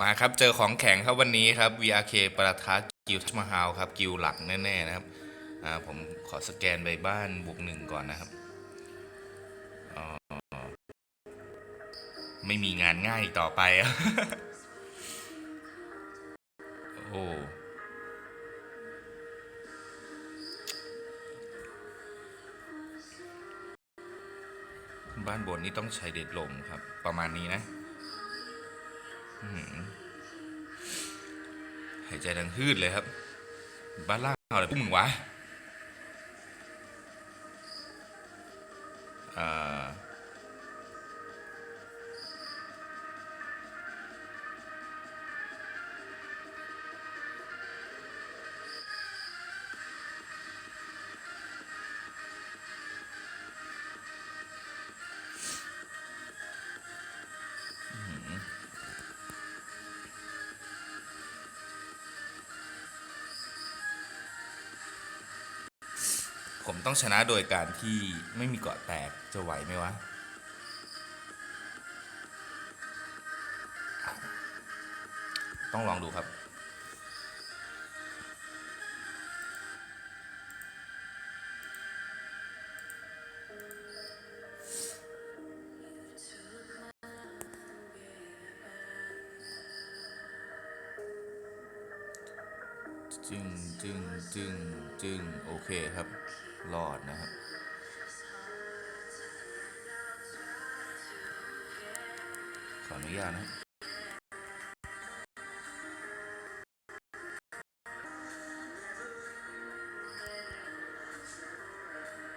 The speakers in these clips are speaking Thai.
มาครับ เจอของแข็งครับวันนี้ครับ VRK ประทะกิลทัชมาฮาวครับ กิลหลักแน่ๆนะครับ อ่า ผมขอสแกนใบบ้านบวกหนึ่งก่อนนะครับอ๋อไม่มีงานง่ายอีกต่อไป โอ้บ้านบนนี่ต้องใช้เด็ดลมครับ ประมาณนี้นะ หายใจดังฮืดเลยครับ บ้านล่างเอาอะไรพวกมึงวะอ่า ต้องชนะโดยการที่ไม่มีเกาะแตกจะไหวไหมวะต้องลองดูครับจึงจึงจึงจึงโอเคครับ รอดนะครับขออนุญาตนะครับ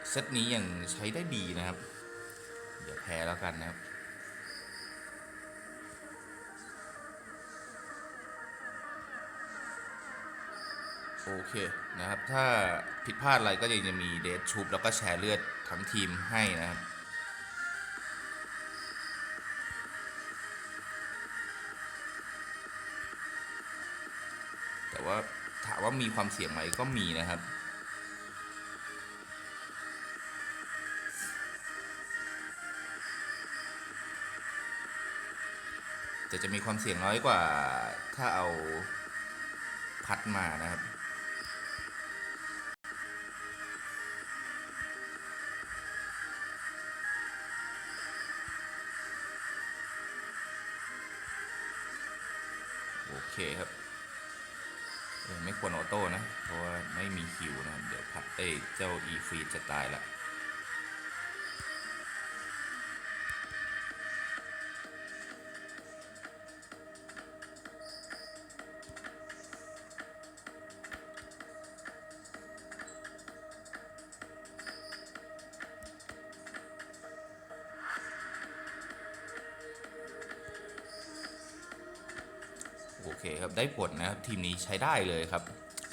เซตนี้ยังใช้ได้ดีนะครับ เดี๋ยวแพ้แล้วกันนะครับ โอเคนะครับ ถ้าผิดพลาดอะไรก็ยังจะมีเดทชุบแล้วก็แชร์เลือดทั้งทีมให้นะครับแต่ว่าถามว่ามีความเสี่ยงไหมก็มีนะครับแต่จะมีความเสี่ยงน้อยกว่าถ้าเอาพัดมานะครับ คครับไม่ควรออโต้นะ เพราะว่าไม่มีคิวนะครับ เดี๋ยวพัดเอ้เจ้าอีฟีจะตายละ ทีมนี้ใช้ได้เลยครับ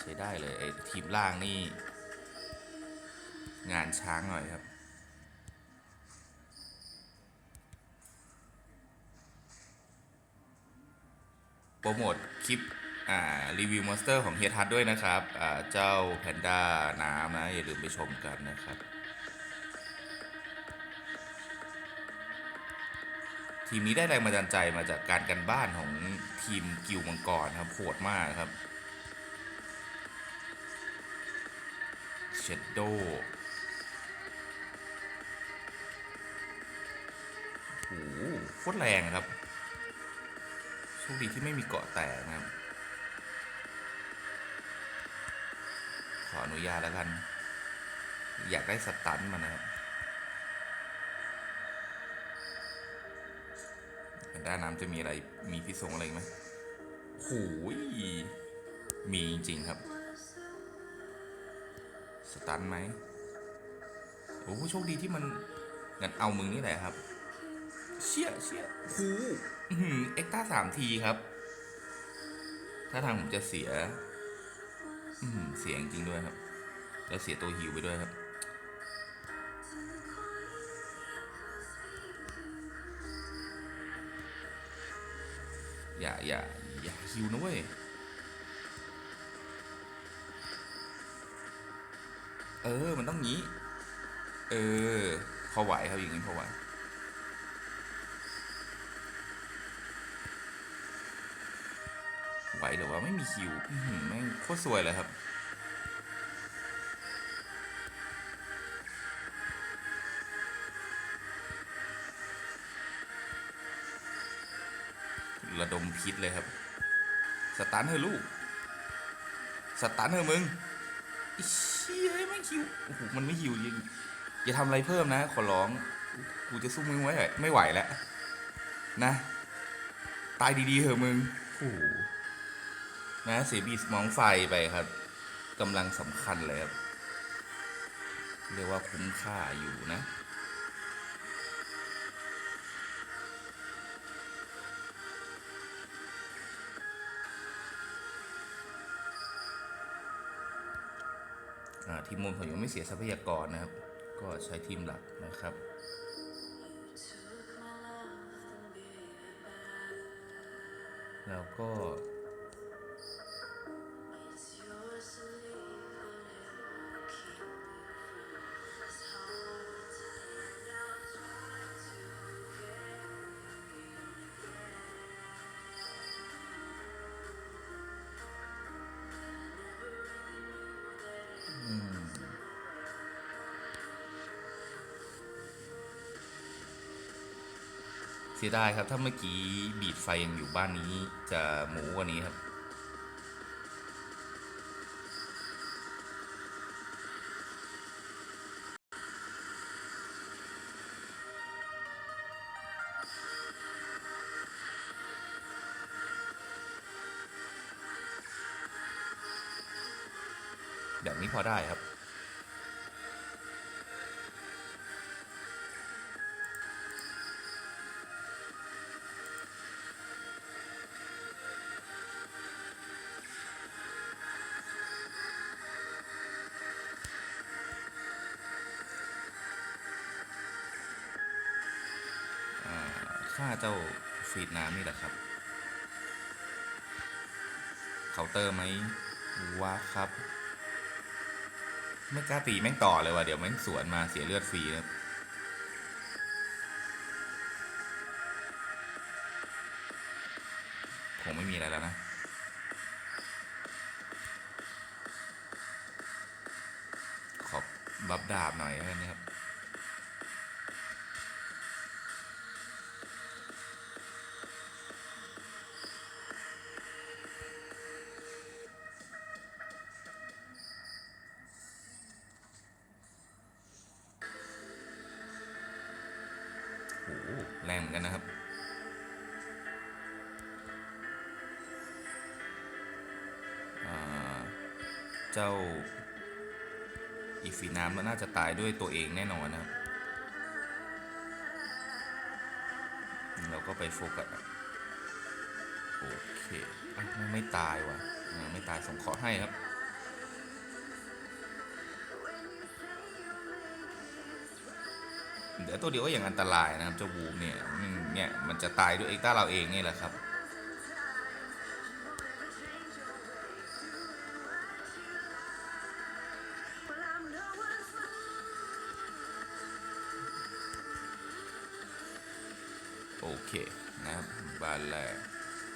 ใช้ได้เลยไอ้ทีมล่างนี่ งานช้างหน่อยครับโปรโมทคลิปอ่ารีวิวมอนสเตอร์ของเฮียทัศด้วยนะครับอ่าเจ้าแพนด้าน้ำนะ อย่าลืมไปชมกันนะครับ ทีมนี้ได้แรงบันดาลใจมาจากการกันบ้านของทีมกิวมังกรครับโหดมากครับเชดโดโอ้โหโคตรแรงครับโชคดีที่ไม่มีเกาะแตกนะครับ ขออนุญาตแล้วกัน อยากได้สตันมานะครับ ด้านน้ำจะมีอะไรมีพิษสงอะไรไหมโหูยมีจริงๆครับ สตันไหมโอ้โหโชคดีที่มันงั้นเอามึงนี่แหละครับ เชี่ยเชี่ยหูอื้อหือเอ็กต้าสามทีครับ ถ้าทางผมจะเสียอืเสียงจริงด้วยครับ แล้วเสียตัวฮิวไปด้วยครับ อย่าอย่าอย่าฮิวนะเว้ยเออ มันต้องงี้ เออ พอไหวครับอย่างนี้พอไหว ไหวหรือว่าไม่มีคิวแม่งโคตรสวยเลยครับ ระดมพิษเลยครับ สตันเธอลูก สตันเธอมึงไอ้เชี่ยไม่งคิวโอ้โหมันไม่คิวจริงอย่าทำอะไรเพิ่มนะ ขอร้อง กูจะสู้มึงไว้ไหวไม่ไหวแล้วนะ ตายดีๆเถอะมึงโอ้โหนะเสียบีสมองไฟไปครับกำลังสำคัญเลยครับ เรียกว่าคุ้มค่าอยู่นะ ทีมมูลผมยังไม่เสียทรัพยากรนะครับ ก็ใช้ทีมหลักนะครับแล้วก็ เสียดายครับถ้าเมื่อกี้บีดไฟยังอยู่บ้านนี้จะหมูกว่านี้ครับแบบนี้พอได้ครับ เจ้าฟีดน้ำนี่แหละครับ เคาน์เตอร์ไหมว้าครับ ไม่กล้าตีแม่งต่อเลยว่ะเดี๋ยวแม่งสวนมาเสียเลือดฟรีครับคงไม่มีอะไรแล้วนะขอบับดาบหน่อยแล้วกันนะครับ แรงเหมือนกันนะครับ เจ้าอีฟีน้ำน่าจะตายด้วยตัวเองแน่นอนนะครับ เราก็ไปโฟกัสโอเคอไม่ตายว่ะอ่าไม่ตายส่งเคราะห์ให้ครับ เหลือตัวเดียวก็ยังอันตรายนะครับเจ้าวูมเนี่ยเนี่ยมันจะตายด้วยเอ็กต้าเราเองนี่แหละครับโอเคนะครับบ้านแรก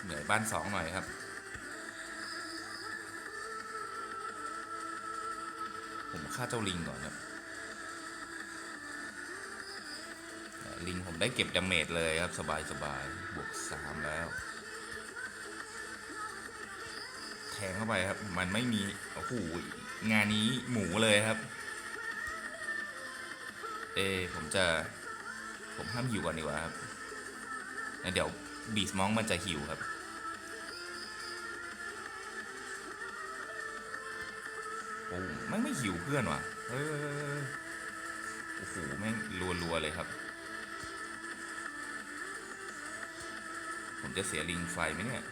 เหนื่อยบ้านสองหน่อยครับผมฆ่าเจ้าลิงก่อนครับ ลิงผมได้เก็บดาเมจเลยครับ สบายสบายบวกสามแล้ว แทงเข้าไปครับ มันไม่มี โอ้โห งานนี้หมูเลยครับ เอ ผมจะ ผมห้ามหิวก่อนดีกว่าครับ เดี๋ยวบีสมองมันจะหิวครับโอ้ไม่งไม่หิวเพื่อนว่ะเฮ้ยโอ้โหแม่งรัวๆเลยครับ ผมจะเสียลิงไฟไหมเนี่ย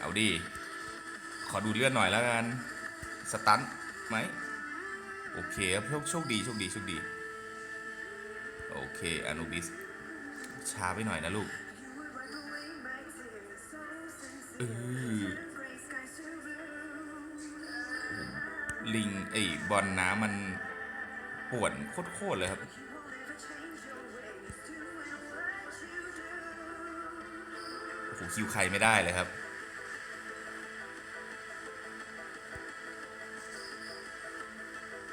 เอาดี ขอดูเลือดหน่อยแล้วกัน สตันไหม โอเคครับโชคดีโชคดีโชคดี โอเคอนุบิส ช้าไปหน่อยนะลูกเออลิงไอ้บอลน้ำมันป่วนโคตรๆเลยครับ คิวใครไม่ได้เลยครับ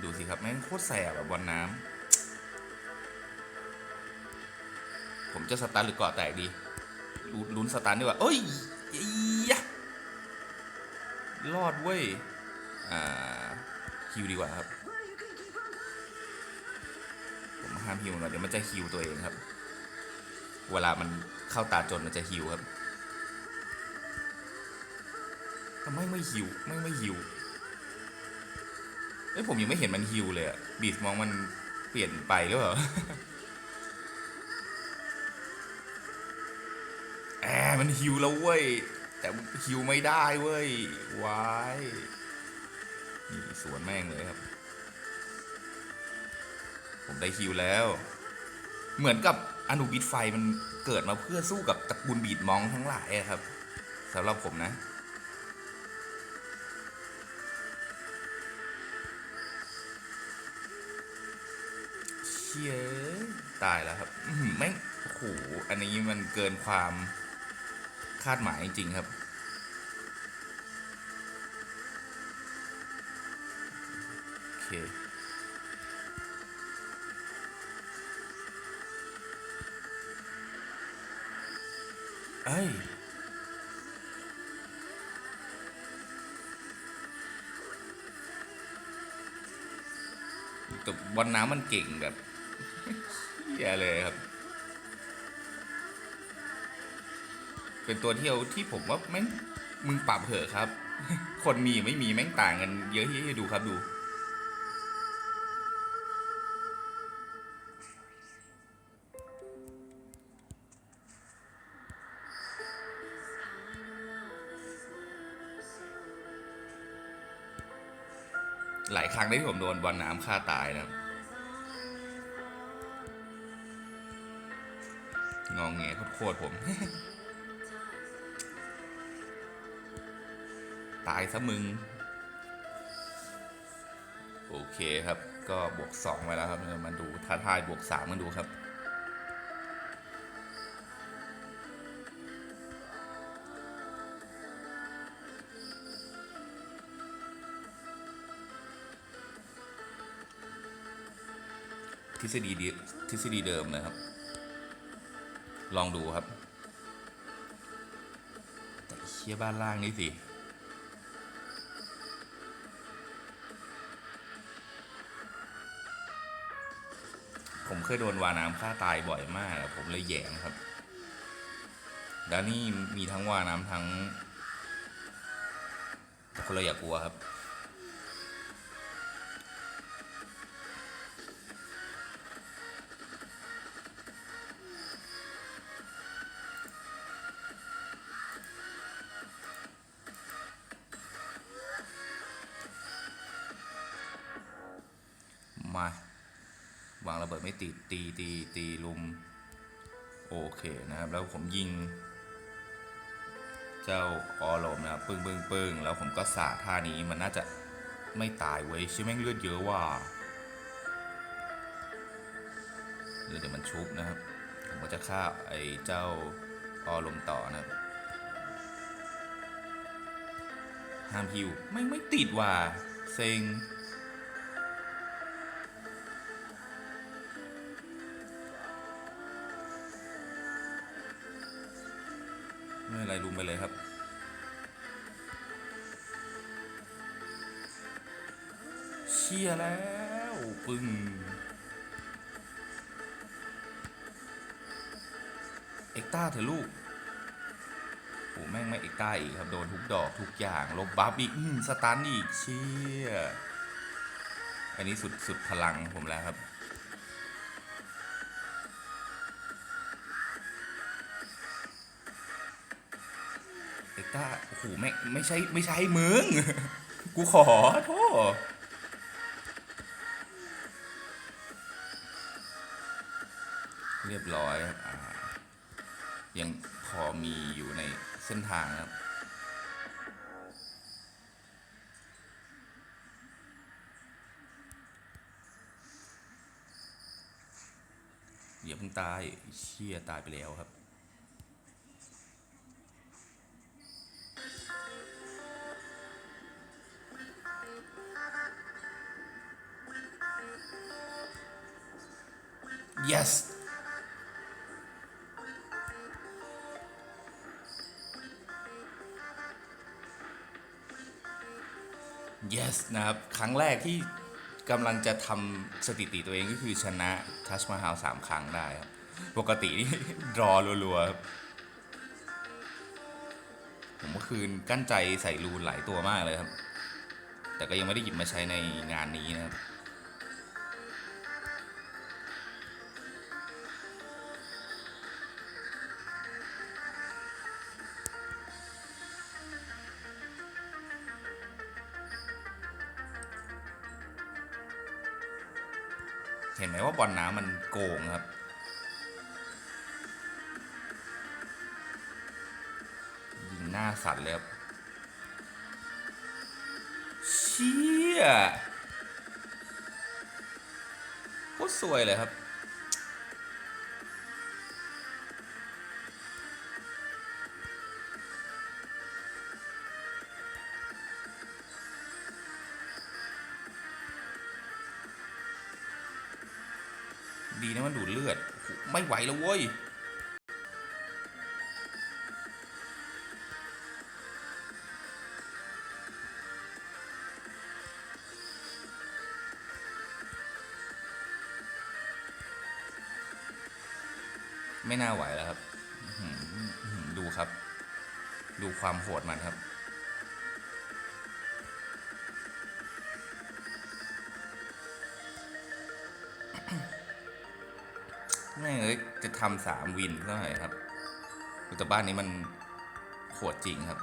ดูสิครับแม่งโคตรแสบแบบบอลน้ำผมจะสตาร์หรือเกาะแตกดีลลุ้นสตาร์ดีกว่าเอ้ยยะรอดเว้ย อ่าฮิวดีกว่าครับ ผมห้ามฮิวหน่อยเดี๋ยวมันจะฮิวตัวเองครับ เวลามันเข้าตาจนมันจะฮิวครับ ไม่ไม่ฮิวไม่ไม่ฮิวเอ้ยผมยังไม่เห็นมันฮิวเลยอะบีสมองมันเปลี่ยนไปหรือเปล่าแอร์มันฮิวแล้วเว้ย แต่ฮิวไม่ได้เว้ยวายนี่สวนแม่งเลยครับ ผมได้ฮิวแล้ว เหมือนกับอนุบิดไฟมันเกิดมาเพื่อสู้กับตระกูลบีดมองทั้งหลายอะครับสำหรับผมนะ ชี่ยตายแล้วครับอื้อหือแม่งโอ้โหอันนี้มันเกินความคาดหมายจริงๆครับ โอเค เอ้ยแต่บอลน้ำมันเก่งแบบ เหี้ยเลยครับ เป็นตัวเที่ยวที่ผมว่าแม่งมึงปรับเถอะครับ คนมีไม่มีแม่งต่างกันเยอะที่ดูครับดู หลายครั้งที่ผมโดนบอลน้ำฆ่าตายนะครับ งองแงโคตรผม ตายซะมึง โอเคครับ ก็บวกสองไปแล้วครับมาดูท้าทายบวกสามมาดูครับทฤษฎีทฤษฎีเดิมนะครับ ลองดูครับ แต่เชี่ยบ้านล่างนี่สิผมเคยโดนวาน้ำฆ่าตายบ่อยมาก ผมเลยแยงครับแล้วนี่มีทั้งวาน้ำทั้งคนเราอย่ากลัวครับ ตีลุม โอเคนะครับ แล้วผมยิง เจ้าออโลมนะครับปึ้งปึ้งปึ้งแล้วผมก็สาท่านี้มันน่าจะไม่ตายเว้ยใช่แม่งเลือดเยอะว่าเดี๋ยวเดี๋ยวมันชุบนะครับ ผมก็จะฆ่าไอ้เจ้าออลมต่อนะครับห้ามฮิวไม่ไม่ติดว่ะเซ็ง ไม่เป็นไรลุมไปเลยครับ เชียร์แล้วปึ้งเอกต้าเถอะลูกโอ้แม่งไม่เอกต้าอีกครับ โดนทุกดอกทุกอย่างลบบัฟอีกอืมสตันอีกเชียอันนี้สุดสุดพลังผมแล้วครับ หไม่ไม่ใช่ไม่ใช่มึง กูขอโทษเรียบร้อยครับยังพอมีอยู่ในเส้นทางครับอย่าเพิ่งตายเชี่ยตายไปแล้วครับ yes yes นะครับ ครั้งแรกที่กำลังจะทำสถิติตัวเองก็คือชนะทัชมาฮาลสามครั้งได้ครับ ปกตินี่รอรัวๆครับ ผมเมื่อคืนกั้นใจใส่รูนหลายตัวมากเลยครับ แต่ก็ยังไม่ได้หยิบมาใช้ในงานนี้นะครับ ห็นไหมว่าบอลน้ำมันโกงครับ ยิงหน้าสัตว์เลยครับเชี่ยโคตรสวยเลยครับ นะมันดูดเลือด ไม่ไหวแล้วเว้ยไม่น่าไหวแล้วครับ ดูครับ ดูความโหดมันครับ แม่งเอ้ยจะทำสามวินเท่าไหร่ครับแต่บ้านนี้มันโหดจริงครับ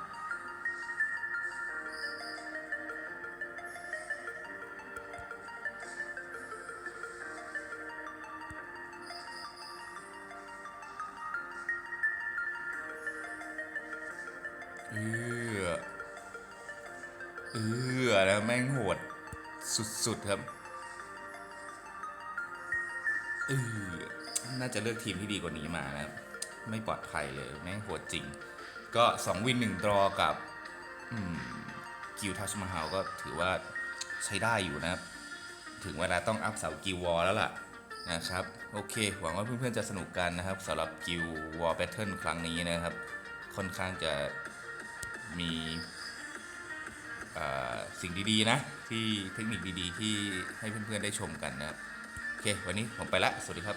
เออเออแล้วแม่งโหดสุดๆครับ เออน่าจะเลือกทีมที่ดีกว่านี้มานะ ไม่ปลอดภัยเลย แม่งโหดจริง ก็ 2 วิน1ดรอกับกิลทัชมาฮาก็ถือว่าใช้ได้อยู่นะครับ ถึงเวลาต้องอัพเสากิลวอลแล้วล่ะนะครับ โอเค หวังว่าเพื่อนๆจะสนุกกันนะครับสำหรับกิลวอลแบทเทิลครั้งนี้นะครับ ค่อนข้างจะมีสิ่งดีๆนะ ที่เทคนิคดีๆ ที่ให้เพื่อนๆได้ชมกันนะครับ เค วันนี้ผมไปละ สวัสดีครับ